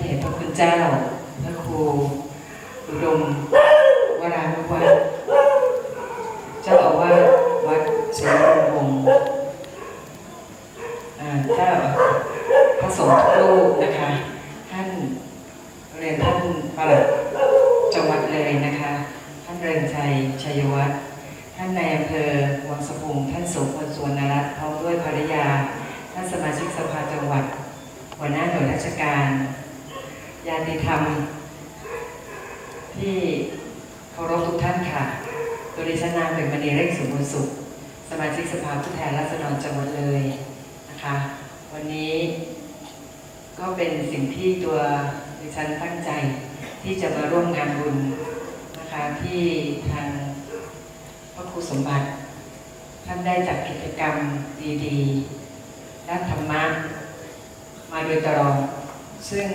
เทพระคุณเจ้า พระครูอุดมวรานุวัฒน์เจ้าอาวาสวัดศรีวงศ์อ่าเจ้าพระสงฆ์ทุกรูปนะคะ ท่านเรียนท่านปลัดจังหวัดเลยนะคะ ท่านเริงชัยชัยวัฒน์ท่านนายอำเภอวังสะพุงท่านสุพลสวนนรัตน์พร้อมด้วยภรรยา ท่านสมาชิกสภาจังหวัด หัวหน้าหน่วยราชการ ญาติธรรม ที่เคารพทุกท่านค่ะโดยดิฉันนางเป็นมณีเร่งสมบูรณ์สุข สมาชิกสภาผู้แทนราษฎรจังหวัดเลยนะคะ วันนี้ก็เป็นสิ่งที่ตัวดิฉันตั้งใจที่จะมาร่วมงานบุญนะคะที่ทางพระครูสมบัติ ท่านได้จัดกิจกรรมดีๆด้านธรรมะมาโดยตลอดซึ่ง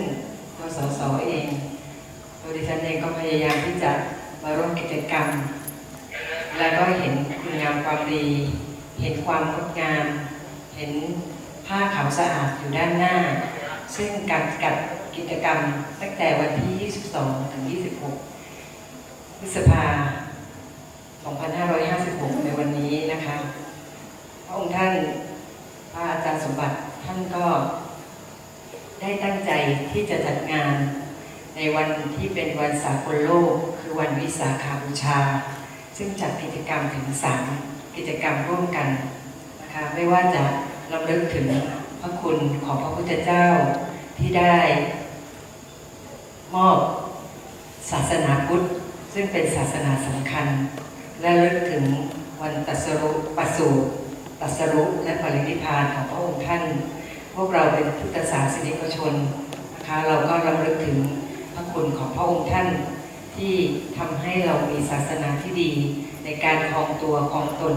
ตัวสสเองตัวดิฉันเองก็พยายามที่จะมาร่วมกิจกรรม และก็เห็นคุณงามความดี เห็นความงดงาม เห็นผ้าขาวสะอาดอยู่ด้านหน้า ซึ่งการจัดกิจกรรมตั้งแต่วันที่ 22 ถึง 26 พฤษภา 2556 ในวันนี้นะคะ พระองค์ท่านพระอาจารย์สมบัติ ได้ตั้งใจที่จะจัดงาน ในวันที่เป็นวันสากลโลก คือวันวิสาขาบูชา ซึ่งจัดกิจกรรมถึงสามกิจกรรมร่วมกันนะคะไม่ว่าจะรำลึกถึงพระคุณของพระพุทธเจ้าที่ได้มอบศาสนาพุทธ ซึ่งเป็นศาสนาสำคัญ และระลึกถึงวันตรัสรุปัสสูติตรัสรุและปรินิพานของพระองค์ท่าน พวกเราเป็นพุทธศาสนิกชนนะคะเราก็รำลึกถึงพระคุณของพระองค์ท่านที่ทำให้เรามีศาสนาที่ดี ในการครองตัวครองตน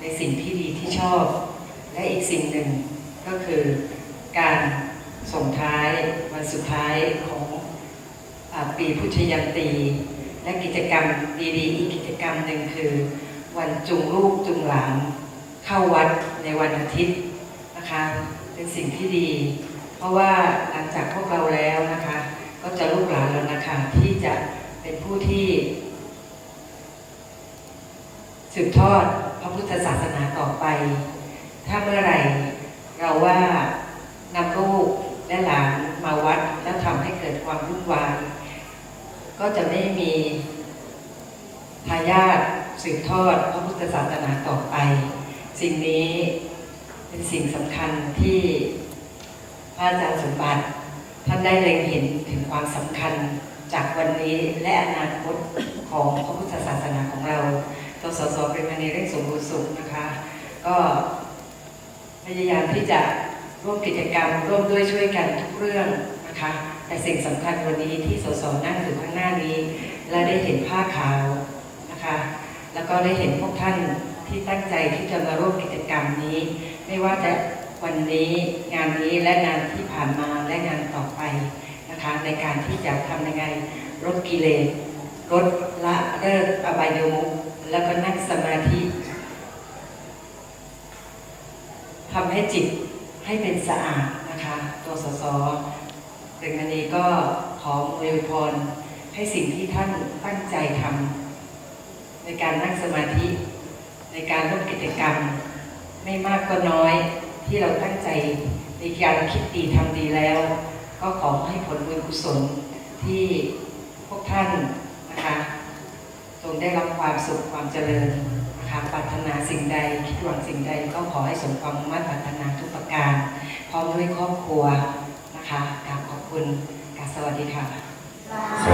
ในสิ่งที่ดีที่ชอบ และอีกสิ่งหนึ่งก็คือการส่งท้ายวันสุดท้ายของอปีพุทธยันตี และกิจกรรมดีๆอีกกิจกรรมหนึ่งคือ วันจูงลูกจูงหลานเข้าวัดในวันอาทิตย์นะคะ เป็นสิ่งที่ดี เพราะว่าหลังจากพวกเราแล้วนะคะ ก็จะลูกหลานแล้วนะคะที่จะเป็นผู้ที่สืบทอดพระพุทธศาสนาต่อไป ถ้าเมื่อไหร่เราว่านำลูกและหลานมาวัดแล้วทำให้เกิดความวุ่นวายก็จะไม่มีทายาทสืบทอดพระพุทธศาสนาต่อไป สิ่งนี้ เป็นสิ่งสำคัญที่พระอาจารย์สมบัติ ท่านได้เล็งเห็นถึงความสำคัญจากวันนี้และอนาคตของพระพุทธศาสนาของเราตสสเป็นมณีเร่งสมบูรณ์สุขนะคะ ก็พยายามที่จะร่วมกิจกรรมร่วมด้วยช่วยกันทุกเรื่องนะคะ แต่สิ่งสำคัญวันนี้ที่สสนั่งอยู่ข้างหน้านี้ และได้เห็นผ้าขาวนะคะ แล้วก็ได้เห็นพวกท่าน ที่ตั้งใจที่จะมาร่วมกิจกรรมนี้ ไม่ว่าจะวันนี้งานนี้และงานที่ผ่านมาและงานต่อไปนะคะในการที่จะทำยังไงลดกิเลสลดละเลิกอบายมุขแล้วก็นั่งสมาธิทำให้จิตให้เป็นสะอาดนะคะ ตัวสสเด็กมณีก็ขออวยพรให้สิ่งที่ท่านตั้งใจทำในการนั่งสมาธิ การร่วมกิจกรรม ไม่มากก็น้อยที่เราตั้งใจในการคิดดีทำดีแล้ว ก็ขอให้ผลบุญกุศลที่พวกท่านนะคะจงได้รับความสุขความเจริญนะคะปรารถนาสิ่งใดคิดหวังสิ่งใดก็ขอให้สมความมุ่งมั่นปรารถนาทุกประการพร้อมด้วยครอบครัวนะคะกราบขอบคุณกาบสวัสดีค่ะ